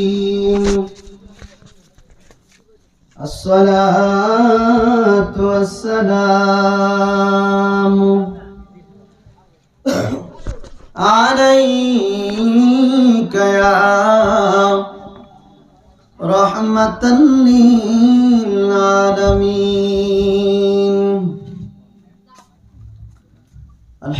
مذنبين الصلاة والسلام عليك يا رحمة للعالمين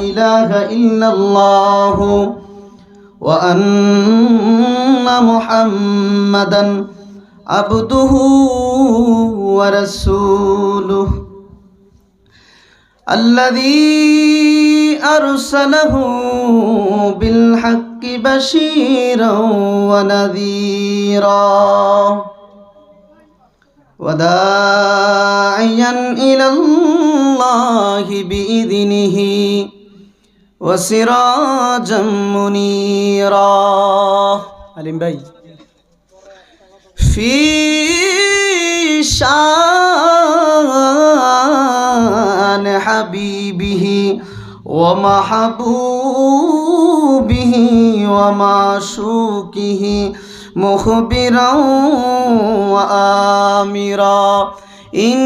إله إلا الله وأن محمدا عبده ورسوله. الذي أرسله بالحق بشيرا ونذيرا وداعيا إلى الله بإذنه. وسراجا منيرا علم بي في شان حبيبه ومحبوبه ومعشوقه مخبرا وآمرا إن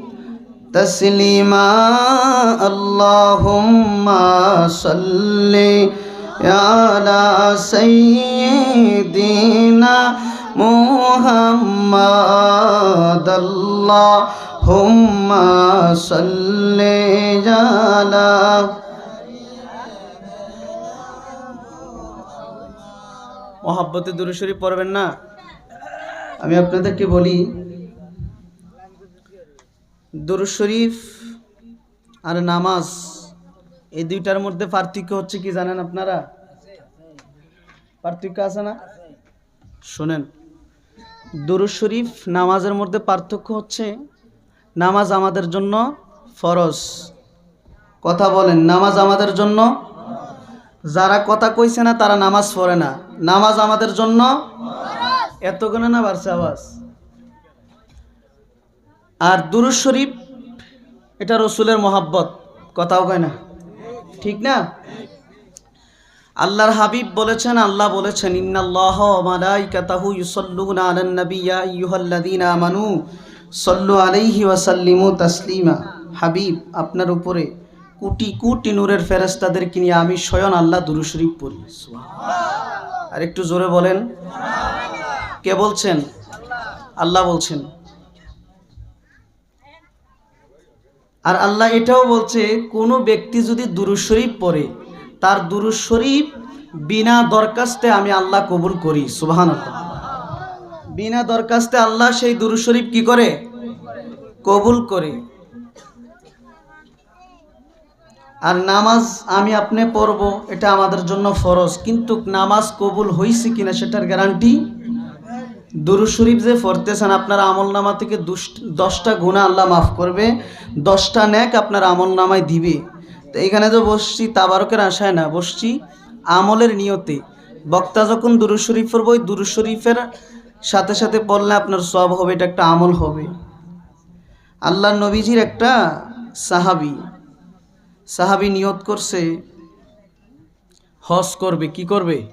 تسليما اللهم صل على سيدنا محمد اللهم صل على মহাব্বতে দূরে শরীফ পড়বেন না আমি আপনাদেরকে বলি দুরুদ শরীফ আর নামাজ, এই দুইটার মধ্যে পার্থক্য হচ্ছে কি জানেন আপনারা? পার্থক্য আছে না? শোনেন, দুরুদ শরীফ নামাজের মধ্যে পার্থক্য হচ্ছে নামাজ আমাদের জন্য ফরজ। কথা বলেন, নামাজ আমাদের জন্য, যারা কথা কইছে না তারা নামাজ পড়ে না। নামাজ আমাদের জন্য, এত গুণে না বাড়ছে আওয়াজ? আর দুরুদ শরীফ, এটা রসুলের মহাব্বত, কথাও কয় না। ঠিক না? আল্লাহর হাবিব বলেছেন, আল্লাহ বলেছেন, ইন্নাল্লাহ সাল্লু আলাইহি ওয়া সাল্লিমু তাসলিমা। হাবিব, আপনার উপরে কোটি কোটি নূরের ফেরেশতাদেরকে নিয়ে আমি স্বয়ং আল্লাহ দুরু শরীফ পড়ি। আর একটু জোরে বলেন। কে বলছেন? আল্লাহ বলছেন। আর আল্লাহ এটাও বলছে, কোনো ব্যক্তি যদি দুরুদ শরীফ পড়ে, তার দুরুদ শরীফ বিনা দরখাস্তে আমি আল্লাহ কবুল করি সুবাহান বিনা দরখাস্তে আল্লাহ সেই দুরুদ শরীফ কি করে? কবুল করে। আর নামাজ আমি আপনি পড়ব, এটা আমাদের জন্য ফরজ, কিন্তু নামাজ কবুল হয়েছে কিনা সেটার গ্যারান্টি দুরু শরীফ যে পড়তেছেন, আপনার আমল নামা থেকে দুশ- দশটা গুণা আল্লাহ মাফ করবে, দশটা ন্যাক আপনার আমল নামায় দিবে। তো এখানে তো বসছি তাবারকের আশায় না, বসছি আমলের নিয়তে। বক্তা যখন দুরু শরীফ পড়ব, ওই দুরু শরীফের সাথে সাথে পড়লে আপনার সব হবে, এটা একটা আমল হবে। আল্লাহ নবীজির একটা সাহাবি সাহাবি নিয়ত করছে, হজ করবে, কি করবে?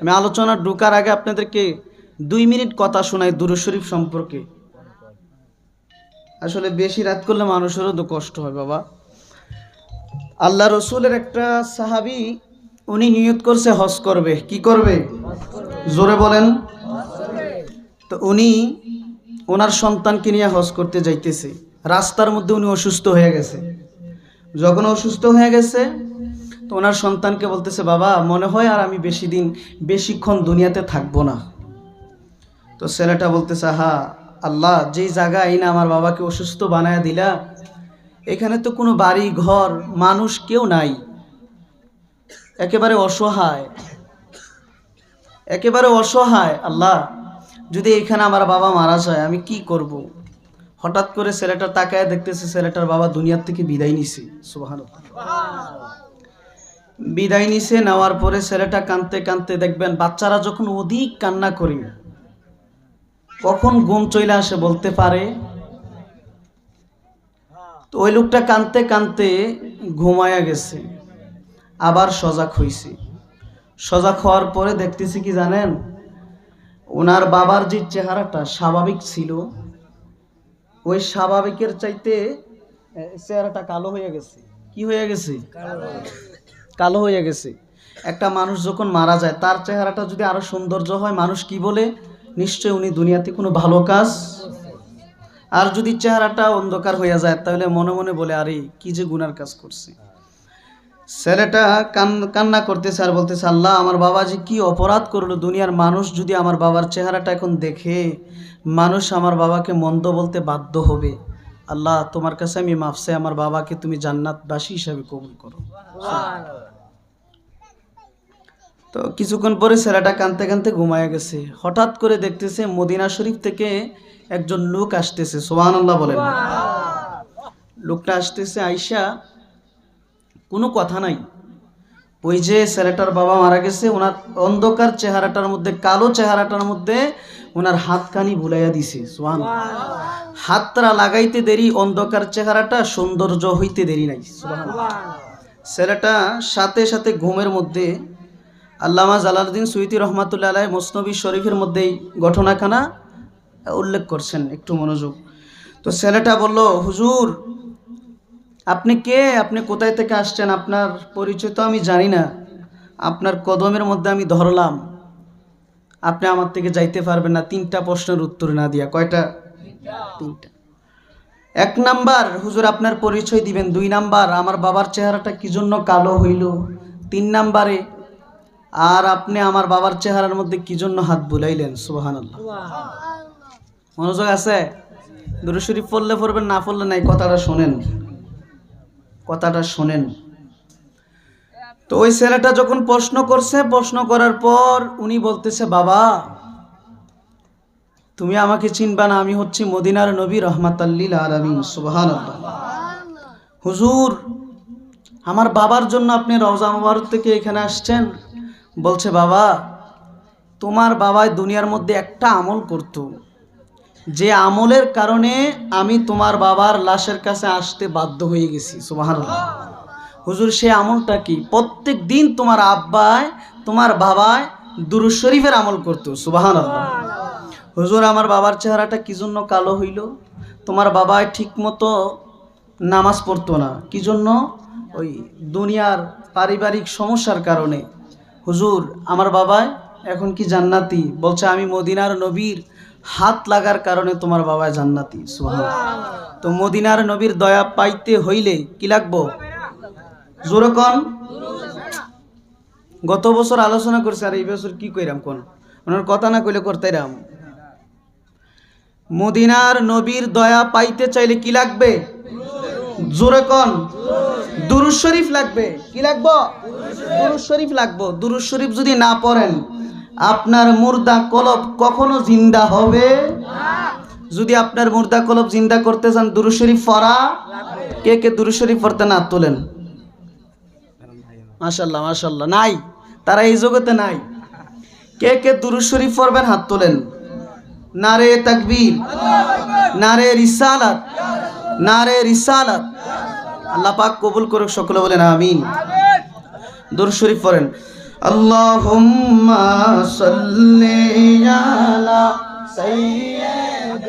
আমি আলোচনা ঢোকার আগে আপনাদেরকে দুই মিনিট কথা শোনায় দুরু শরীফ সম্পর্কে। আসলে বেশি রাত করলে মানুষেরও তো কষ্ট হয়, বাবা। আল্লাহ রসুলের একটা সাহাবি, উনি নিয়ত করছে হজ করবে। কি করবে? জোরে বলেন। তো উনি ওনার সন্তানকে নিয়ে হজ করতে যাইতেছে। রাস্তার মধ্যে উনি অসুস্থ হয়ে গেছে। যখন অসুস্থ হয়ে গেছে, তো ওনার সন্তানকে বলতেছে, বাবা, মনে হয় আর আমি বেশি দিন, বেশিক্ষণ দুনিয়াতে থাকব না। তো ছেলেটা বলতেছে হা আল্লাহ, যেই জায়গায় না আমার বাবাকে অসুস্থ বানায় দিলা, এখানে তো কোনো বাড়ি, ঘর, মানুষ কেউ নাই। একেবারে অসহায়। একেবারে অসহায়, আল্লাহ, যদি এখানে আমার বাবা মারা যায়, আমি কি করব। হঠাৎ করে ছেলেটা তাকায় দেখতেছে, ছেলেটার বাবা দুনিয়ার থেকে বিদায় নিছে। সুবাহ বিদায় নিছে, নেওয়ার পরে ছেলেটা কানতে কানতে দেখবেন, বাচ্চারা যখন অধিক কান্না করে কখন ঘুম চলে আসে বলতে পারে? তো ওই লোকটা কানতে কানতে ঘুমায়া গেছে, আবার সজাগ হইছে। সজাগ হওয়ার পরে দেখতেছি কি জানেন, ওনার বাবার যে চেহারাটা স্বাভাবিক ছিল, ওই স্বাভাবিকের চাইতে চেহারাটা কালো হয়ে গেছে। কি হয়ে গেছে? কালো হয়ে গেছে। একটা মানুষ যখন মারা যায়, তার চেহারাটা যদি আরও সৌন্দর্য হয়, মানুষ কি বলে? নিশ্চয় উনি দুনিয়াতে কোনো ভালো কাজ? আর যদি চেহারাটা অন্ধকার হয়ে যায়, তাহলে মনে মনে বলে, আরে, কি যে গুনার কাজ করছে? ছেলেটা কান, কান্না করতেছে আর বলতেছে, আল্লাহ, আমার বাবা যে কি অপরাধ করল? দুনিয়ার মানুষ যদি আমার বাবার চেহারাটা এখন দেখে, মানুষ আমার বাবাকে মন্দ বলতে বাধ্য হবে। আল্লাহ, তোমার কাছে আমি মাফসে আমার বাবাকে তুমি জান্নাতবাসী হিসাবে কবুল করো। তো কিছুক্ষণ পরে ছেলেটা কানতে কানতে ঘুমায় গেছে। হঠাৎ করে দেখতেছে মদিনা শরীফ থেকে একজন লোক আসতেছে সোহান আল্লাহ বলেন লোকটা আসতেছে আইসা কোনো কথা নাই। ওই যে ছেলেটার বাবা মারা গেছে ওনার অন্ধকার চেহারাটার মধ্যে কালো চেহারাটার মধ্যে ওনার হাতখানি ভুলাইয়া দিছে সোহান হাতটা লাগাইতে দেরি অন্ধকার চেহারাটা সৌন্দর্য হইতে দেরি নাই। ছেলেটা সাথে সাথে ঘুমের মধ্যে আল্লামা জালালউদ্দিন সুইতি রহমাতুল্লাহ আলাই মসনবী শরীফের মধ্যেই ঘটনাখানা উল্লেখ করছেন, একটু মনোযোগ। তো ছেলেটা বলল, হুজুর, আপনি কে? আপনি কোথায় থেকে আসছেন? আপনার পরিচয় তো আমি জানি না। আপনার কদমের মধ্যে আমি ধরলাম। আপনি আমার থেকে যাইতে পারবেন না। তিনটা প্রশ্নের উত্তর না দিয়া। কয়টা? তিনটা। এক নাম্বার, হুজুর, আপনার পরিচয় দিবেন। দুই নাম্বার, আমার বাবার চেহারাটা কি জন্য কালো হইল? তিন নাম্বারে আর আপনি আমার বাবার চেহারার মধ্যে কি জন্য হাত বুলাইলেন? সুবাহান মনোযোগ আছে? দুরু শরীফ পড়লে পড়বেন না পড়লে নাই কথাটা শোনেন। কথাটা শোনেন। তো ওই ছেলেটা যখন প্রশ্ন করছে প্রশ্ন করার পর উনি বলতেছে বাবা তুমি আমাকে চিনবা না আমি হচ্ছি মদিনার নবী রহমাতাল্লিল আলমিন। সুবাহান হুজুর আমার বাবার জন্য আপনি রওজা মুবারক থেকে এখানে আসছেন? বলছে, বাবা, তোমার বাবাই দুনিয়ার মধ্যে একটা আমল করত। যে আমলের কারণে আমি তোমার বাবার লাশের কাছে আসতে বাধ্য হয়ে গেছি। সুবাহান হুজুর, সে আমলটা কি? প্রত্যেক দিন তোমার আব্বায় তোমার বাবায় দুরু শরীফের আমল করতো। সুবাহান হুজুর, আমার বাবার চেহারাটা কি জন্য কালো হইল? তোমার বাবায় ঠিকমতো নামাজ পড়তো না। কি জন্য? ওই দুনিয়ার পারিবারিক সমস্যার কারণে। হুজুর, আমার বাবায় এখন কি জান্নাতি? বলছে, আমি মদিনার নবীর হাত লাগার কারণে তোমার বাবায় জান্নাতি। সুবহানাল্লাহ। তো মদিনার নবীর দয়া পাইতে হইলে কি লাগবো? জোরকন গত বছর আলোচনা করছে, আর এই বছর কি কইরাম কোন? ওনার কথা না কইলে করতাইরাম। মদিনার নবীর দয়া পাইতে চাইলে কি লাগবে? জোরে কন। দুরুজ শরীফ লাগবে। কি লাগবো? দুরুজ শরীফ লাগবো। দুরুজ শরীফ যদি না পড়েন, আপনার মুর্দা কলব কখনো জিন্দা হবে? যদি আপনার মুর্দা কলব জিন্দা করতে চান, দুরুজ শরীফ পড়া। কে কে দুরুজ শরীফ পড়তে না তোলেন? মাশাল্লাহ মাশাল্লাহ নাই। তারা এই জগতে নাই। কে কে দুরুজ শরীফ পড়বেন, হাত তোলেন? নারে তাকবীর, নারে রিসালাত নারে রিসালাত। আল্লাহ পাক কবুল করুক, সকলে বলেন আমিন। দূর শরীফ পড়েন, আল্লাহুম্মা সাল্লি আলা সাইয়্যিদ